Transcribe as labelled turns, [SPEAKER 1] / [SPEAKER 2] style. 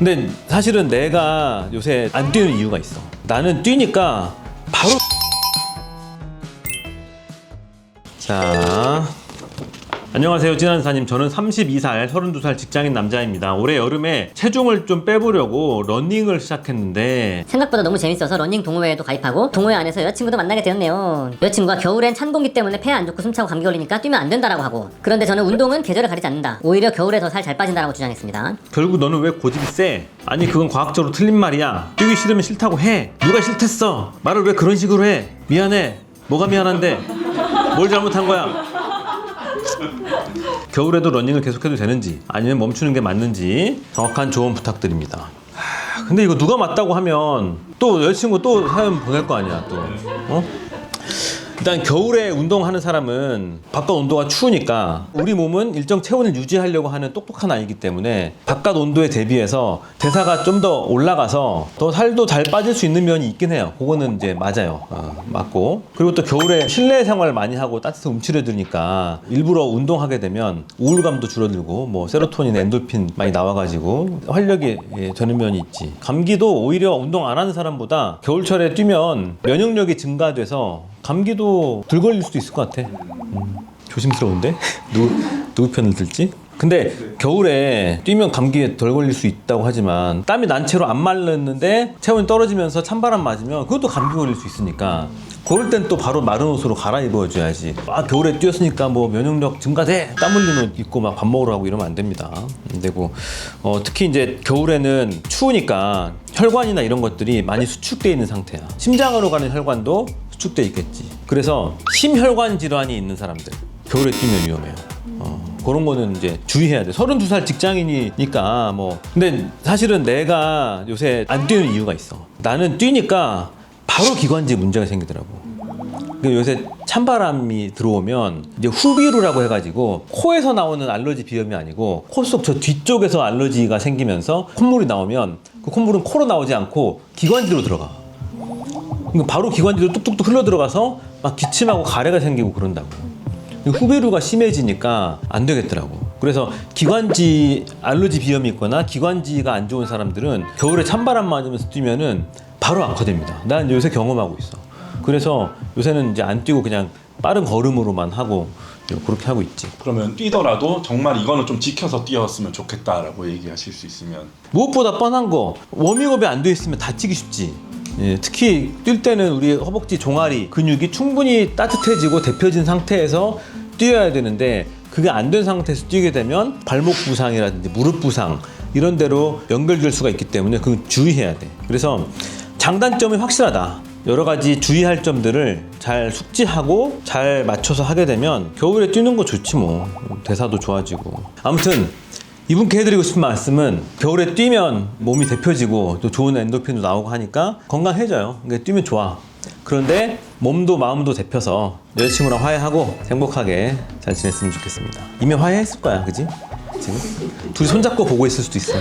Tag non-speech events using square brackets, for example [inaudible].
[SPEAKER 1] 근데 사실은 내가 요새 안 뛰는 이유가 있어. 나는 뛰니까 바로 자. 안녕하세요, 진한사님. 저는 32살, 32살 직장인 남자입니다. 올해 여름에 체중을 좀 빼보려고 러닝을 시작했는데
[SPEAKER 2] 생각보다 너무 재밌어서 러닝 동호회에도 가입하고 동호회 안에서 여자친구도 만나게 되었네요. 여자친구가 겨울엔 찬 공기 때문에 폐 안 좋고 숨차고 감기 걸리니까 뛰면 안 된다라고 하고 그런데 저는 운동은 계절을 가리지 않는다. 오히려 겨울에 더 살 잘 빠진다라고 주장했습니다.
[SPEAKER 1] 결국 너는 왜 고집이 세? 아니 그건 과학적으로 틀린 말이야. 뛰기 싫으면 싫다고 해. 누가 싫댔어? 말을 왜 그런 식으로 해? 미안해. 뭐가 미안한데? 뭘 잘못한 거야? 겨울에도 러닝을 계속해도 되는지 아니면 멈추는 게 맞는지 정확한 조언 부탁드립니다. 하, 근데 이거 누가 맞다고 하면 또 여자친구 또 사연 보낼 거 아니야 또 어? 일단 겨울에 운동하는 사람은 바깥 온도가 추우니까 우리 몸은 일정 체온을 유지하려고 하는 똑똑한 아이기 때문에 바깥 온도에 대비해서 대사가 좀 더 올라가서 더 살도 잘 빠질 수 있는 면이 있긴 해요. 그거는 이제 맞아요. 어, 맞고 그리고 또 겨울에 실내 생활 많이 하고 따뜻한 움츠려 들으니까 일부러 운동하게 되면 우울감도 줄어들고 뭐 세로토닌, 엔돌핀 많이 나와가지고 활력이 예, 되는 면이 있지. 감기도 오히려 운동 안 하는 사람보다 겨울철에 뛰면 면역력이 증가돼서 감기도 덜 걸릴 수도 있을 것 같아. 음, 조심스러운데 [laughs] 누구 누구 편을 들지? 근데 겨울에 뛰면 감기에 덜 걸릴 수 있다고 하지만 땀이 난 채로 안 말랐는데 체온이 떨어지면서 찬바람 맞으면 그것도 감기 걸릴 수 있으니까 그럴 땐 또 바로 마른 옷으로 갈아입어줘야지. 아 겨울에 뛰었으니까 뭐 면역력 증가돼. 땀 흘린 옷 입고 막 밥 먹으러 가고 이러면 안 됩니다. 안 되고 어, 특히 이제 겨울에는 추우니까 혈관이나 이런 것들이 많이 수축돼 있는 상태야. 심장으로 가는 혈관도 수축돼 있겠지. 그래서 심혈관 질환이 있는 사람들 겨울에 뛰면 위험해요. 어, 그런 거는 이제 주의해야 돼. 32살 직장인이니까 뭐. 근데 사실은 내가 요새 안 뛰는 이유가 있어. 나는 뛰니까 바로 기관지 문제가 생기더라고. 그 요새 찬바람이 들어오면 이제 후비루라고 해가지고 코에서 나오는 알러지 비염이 아니고 코 속 저 뒤쪽에서 알러지가 생기면서 콧물이 나오면 그 콧물은 코로 나오지 않고 기관지로 들어가. 바로 기관지로 뚝뚝뚝 흘러 들어가서 막 기침하고 가래가 생기고 그런다고. 후배루가 심해지니까 안 되겠더라고. 그래서 기관지 알러지 비염이 있거나 기관지가 안 좋은 사람들은 겨울에 찬바람 맞으면서 뛰면은 바로 악화됩니다. 난 요새 경험하고 있어. 그래서 요새는 이제 안 뛰고 그냥 빠른 걸음으로만 하고 그렇게 하고 있지.
[SPEAKER 3] 그러면 뛰더라도 정말 이거는 좀 지켜서 뛰었으면 좋겠다라고 얘기하실 수 있으면
[SPEAKER 1] 무엇보다 뻔한 거 워밍업이 안 돼 있으면 다치기 쉽지. 예, 특히 뛸 때는 우리 허벅지 종아리 근육이 충분히 따뜻해지고 데펴진 상태에서 뛰어야 되는데 그게 안 된 상태에서 뛰게 되면 발목 부상이라든지 무릎 부상 이런 데로 연결될 수가 있기 때문에 그건 주의해야 돼. 그래서 장단점이 확실하다. 여러 가지 주의할 점들을 잘 숙지하고 잘 맞춰서 하게 되면 겨울에 뛰는 거 좋지 뭐 대사도 좋아지고 아무튼 이분께 해드리고 싶은 말씀은 겨울에 뛰면 몸이 데펴지고 또 좋은 엔도핀도 나오고 하니까 건강해져요. 그러니까 뛰면 좋아. 그런데 몸도 마음도 데펴서 여자친구랑 화해하고 행복하게 잘 지냈으면 좋겠습니다. 이미 화해했을 거야, 그지? 지금 둘이 손잡고 보고 있을 수도 있어.